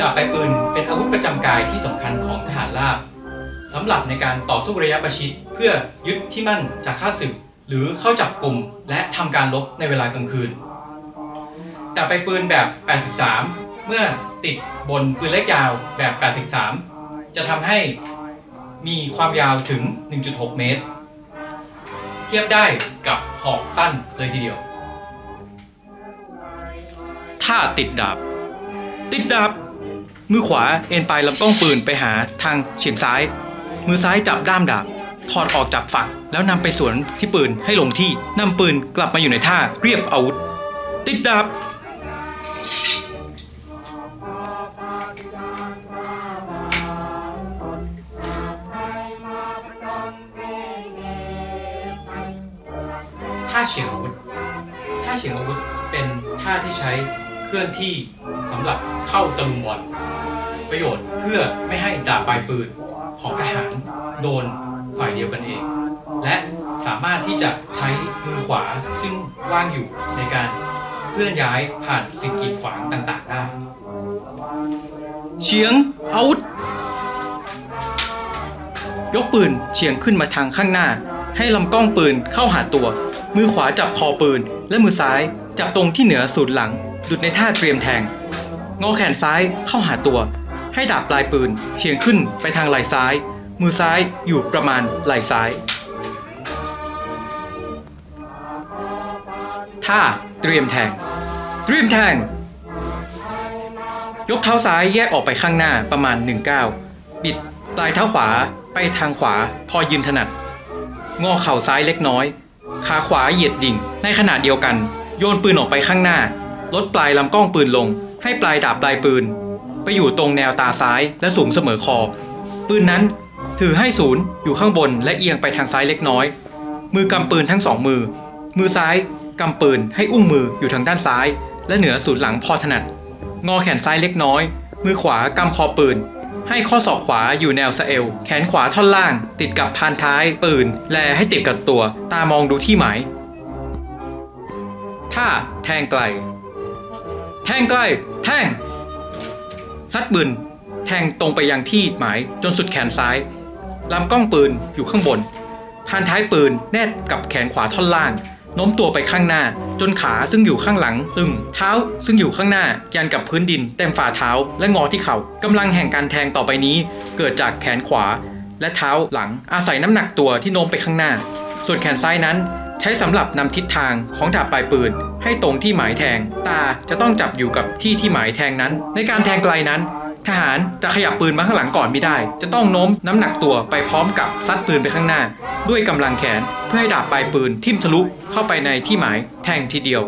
ดาบปลายปืนเป็นอาวุธประจำกายที่สำคัญของทหารราบสำหรับในการต่อสู้ระยะประชิดเพื่อยึดที่มั่นจากข้าศึก หรือเข้าจับกลุ่มและทำการรบในเวลากลางคืน ดาบปลายปืนแบบ 83 เมื่อติดบนปืนเล็กยาวแบบ 83 จะทำให้มีความยาวถึง 1.6 เมตร เทียบได้กับหอกสั้นเลยทีเดียว ถ้าติดดาบ ติดดาบ มือขวาเอ็นปลายลำกล้องปืนไปหาทางเฉียงซ้าย มือซ้ายจับด้ามดาบถอดออกจากฝักแล้วนำไปสวนที่ปืนให้ลงที่นำปืนกลับมาอยู่ในท่าเรียบอาวุธ ติดดาบท่าเฉียงอาวุธท่าเฉียงอาวุธเป็นท่าที่ใช้ ลื่อนที่สำหรับเข้าตะลุมบอลประโยชน์เพื่อไม่ให้ดาบปลายปืนของทหารโดนฝ่ายเดียวกันเอง และสามารถที่จะใช้มือขวาซึ่งว่างอยู่ในการเคลื่อนย้ายผ่านสิ่งกีดขวางต่างๆได้ เฉียงอาวุธ ยกปืนเฉียงขึ้นมาทางข้างหน้า ให้ลำกล้องปืนเข้าหาตัว มือขวาจับคอปืน และมือซ้ายจับตรงที่เหนือสูดหลัง ดุดในท่าเตรียมแทงงอแขนซ้ายเข้าหาตัว ให้ดาบปลายปืนเฉียงขึ้นไปทางไหล่ซ้าย มือซ้ายอยู่ประมาณไหล่ซ้าย ท่าเตรียมแทง เตรียมแทง ยกเท้าซ้ายแยกออกไปข้างหน้าประมาณ1ก้าวบิดปลายเท้าขวาไปทางขวาพอยืนถนัด งอเข่าซ้ายเล็กน้อย ขาขวาเหยียดดิ่ง ในขณะเดียวกัน โยนปืนออกไปข้างหน้า ลดปลายลำกล้องปืนลง ให้ปลายดาบปลายปืน ไปอยู่ตรงแนวตาซ้ายและสูงเสมอคอ ปืนนั้นถือให้ศูนย์อยู่ข้างบนและเอียงไปทางซ้ายเล็กน้อย มือกำปืนทั้งสองมือ มือซ้ายกำปืนให้อุ้งมืออยู่ทางด้านซ้าย และเหนือศูนย์หลังพอถนัด งอแขนซ้ายเล็กน้อย มือขวากำคอปืน ให้ข้อศอกขวาอยู่แนวสะเอว แขนขวาท่อนล่าง ติดกับพานท้าย ปืน แลให้ติดกับตัว ตามองดูที่หมาย ท่าแทงไกล แทงไกล้ แทงซัดปืนแทงตรงไปยังที่หมายจนสุดแขนซ้ายลำกล้องปืนอยู่ข้างบนพานท้ายปืนแนบกับแขนขวาท่อนล่างโน้มตัวไปข้างหน้า จนขาซึ่งอยู่ข้างหลังตึง เท้าซึ่งอยู่ข้างหน้า ยันกับพื้นดิน เต็มฝ่าเท้าและงอที่เขา่ากำลังแห่งการแทงต่อไปนี้ เกิดจากแขนขวา และเท้าหลังอาศัยน้ำหนักตัวที่โน้มไปข้างหน้า ส่วนแขนซ้ายนั้น ช้สำหรับนำทิศทางของดาบปลายปืน ให้ตรงที่หมายแทง ตาจะต้องจับอยู่กับที่ที่หมายแทงนั้น ในการแทงไกลนั้น ทหารจะขยับปืนมาข้างหลังก่อนไม่ได้ จะต้องโน้มน้ำหนักตัวไปพร้อมกับซัดปืนไปข้างหน้า ด้วยกำลังแขนเพื่อให้ดาบปลายปืนทิ่มทะลุเข้าไปในที่หมายแทงทีเดียว